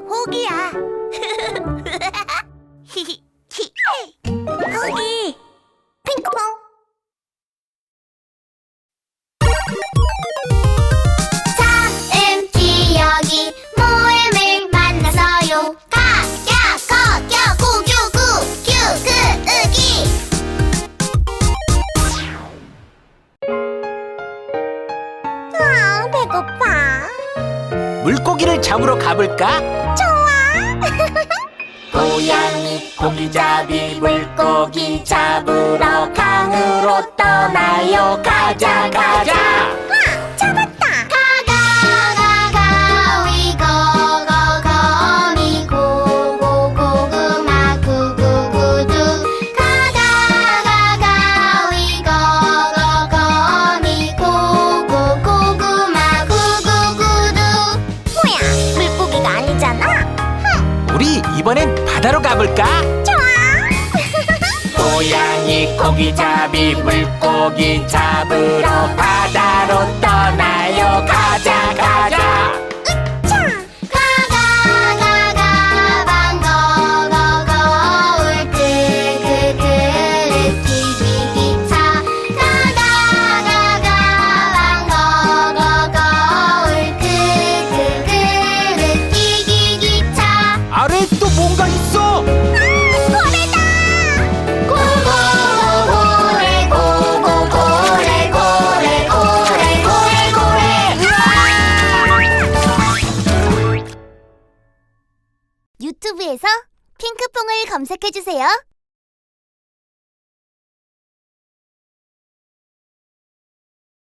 호기야. 호기. 핑크퐁. 다음 기억이 모임을 만나서요. 가 야 거 겨 구 규 구 규 그 으기. 아 배고파. 물고기를 잡으러 가볼까? 좋아. 고양이 고기잡이 물고기 잡으러 강으로 떠나요 가자 가자 이번엔 바다로 가볼까? 좋아. 고양이 고기잡이 물고기 잡으러 바다 유튜브에서 핑크퐁을 검색해주세요.